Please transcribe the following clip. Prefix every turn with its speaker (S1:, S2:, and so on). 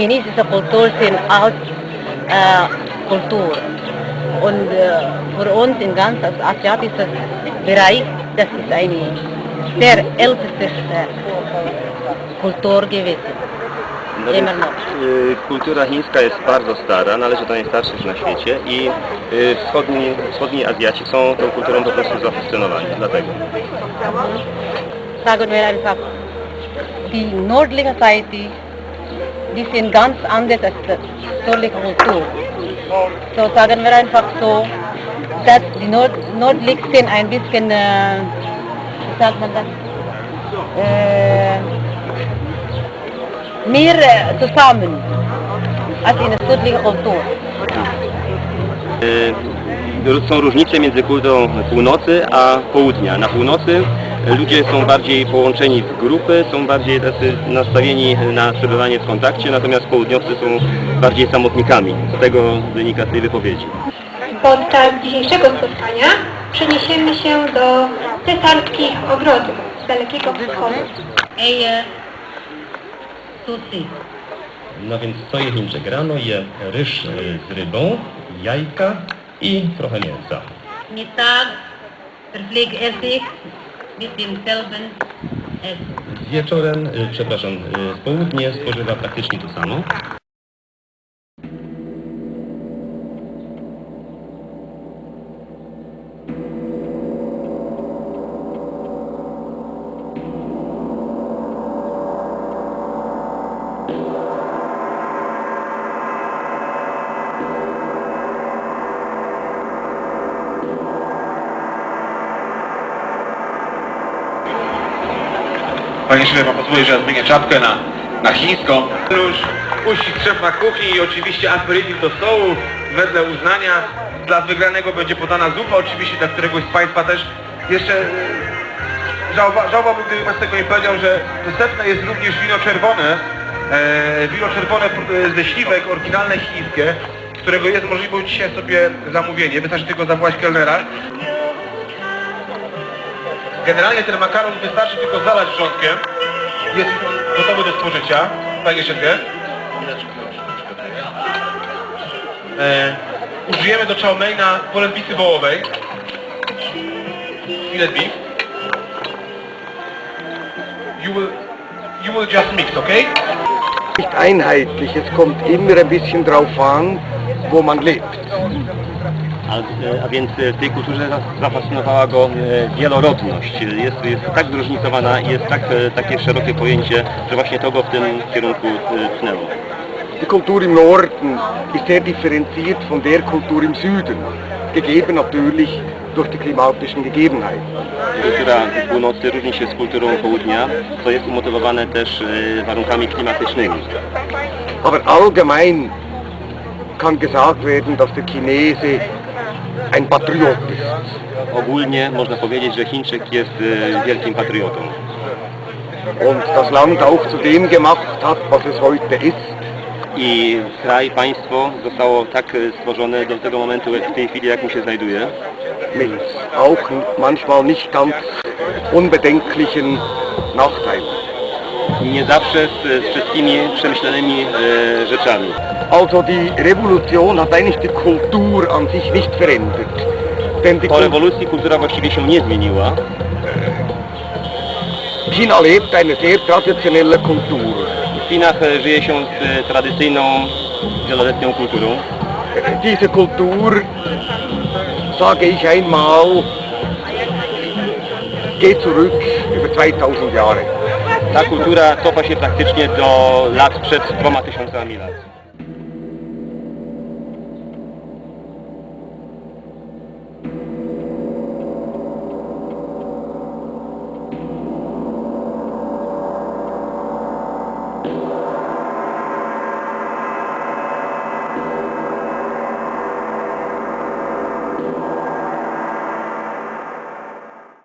S1: chinesische Kultur sind alt äh, Kultur. Und äh, für uns im ganzen asiatischen Bereich, das ist eine sehr älteste äh, Kultur gewesen.
S2: No
S1: Immer
S2: więc,
S1: noch.
S2: Y, kultura chińska jest bardzo stara, należy do najstarszych na świecie i y, wschodni, wschodni Azjaci są tą kulturą po prostu zafascynowani, dlatego.
S1: Die nördliche Seite, die sind ganz anders als die südliche Kultur. So sagen wir einfach so, dass die Nord nördlichsten ein bisschen, äh, wie sagt man das, äh, mehr zusammen als in der südlichen Kultur.
S2: Y, Są różnice między kulturą północy a południa. Na północy ludzie są bardziej połączeni w grupy, są bardziej tacy nastawieni na przebywanie w kontakcie, natomiast południowcy są bardziej samotnikami. Z tego wynika z tej wypowiedzi.
S3: Podczas dzisiejszego spotkania przeniesiemy się do cesarskich ogrodów z Dalekiego Wschodu.
S2: No więc co je Chińczyk? Rano je ryż z rybą, jajka i trochę mięsa.
S1: Mittag, mit demselben Essen.
S2: Wieczorem, y, przepraszam, y, z południe spożywa praktycznie to samo.
S4: Panie szefie, pan pozwoli, że ja zmienię czapkę na, na chińską. Już uścisk szef na kuchni i oczywiście aperitif do stołu. Wedle uznania dla wygranego będzie podana zupa, oczywiście dla któregoś z Państwa też. Jeszcze e, żałoba, żałowałbym, gdyby Pan z tego nie powiedział, że dostępne jest również wino czerwone. E, wino czerwone e, ze śliwek, oryginalne chińskie, którego jest możliwość dzisiaj sobie zamówienie. Wystarczy tylko zawołać kelnera. Generalnie ten makaron wystarczy tylko zalać wrzątkiem. Jest gotowy do spożycia. Panie szefie. E, użyjemy do chow meina polędwicy wołowej. Filet beef. You will, you will just mix, okay?
S5: nicht einheitlich. Es kommt immer ein bisschen drauf an, wo man lebt.
S2: A, e, a więc e, w tej kulturze zafascynowała go e, wielorodność. Jest, jest tak zróżnicowana i jest tak, takie szerokie pojęcie, że właśnie to go w tym kierunku pchnęło.
S5: Die Kultur im Norden ist sehr differenziert von der Kultur im Süden, gegeben natürlich durch die klimatischen Gegebenheiten.
S2: Kultura północy różni się z kulturą południa, co jest umotywowane też warunkami klimatycznymi.
S5: Aber allgemein kann gesagt werden, dass der Chinese ein Patriot.
S2: Ogólnie można powiedzieć, że Chińczyk jest e, wielkim patriotą.
S5: und das Land auch zu dem gemacht hat, was es heute ist.
S2: I kraj, państwo zostało tak e, stworzone do tego momentu jak w tej chwili, jak mu się znajduje.
S5: mit auch manchmal nicht ganz unbedenklichen Nachteilen.
S2: I nie zawsze z, wszystkimi przemyślanymi e, rzeczami.
S5: Also die Revolution hat eigentlich die Kultur an sich nicht verändert. Denn die
S2: Po rewolucji kultura właściwie się nie zmieniła.
S5: China lebt eine sehr traditionelle Kultur.
S2: W Chinach e, żyje się z e, tradycyjną, wieloletnią kulturą.
S5: Diese Kultur, sage ich einmal, geht zurück über 2000 Jahre.
S2: Ta kultura cofa się praktycznie do lat przed dwoma tysiącami lat.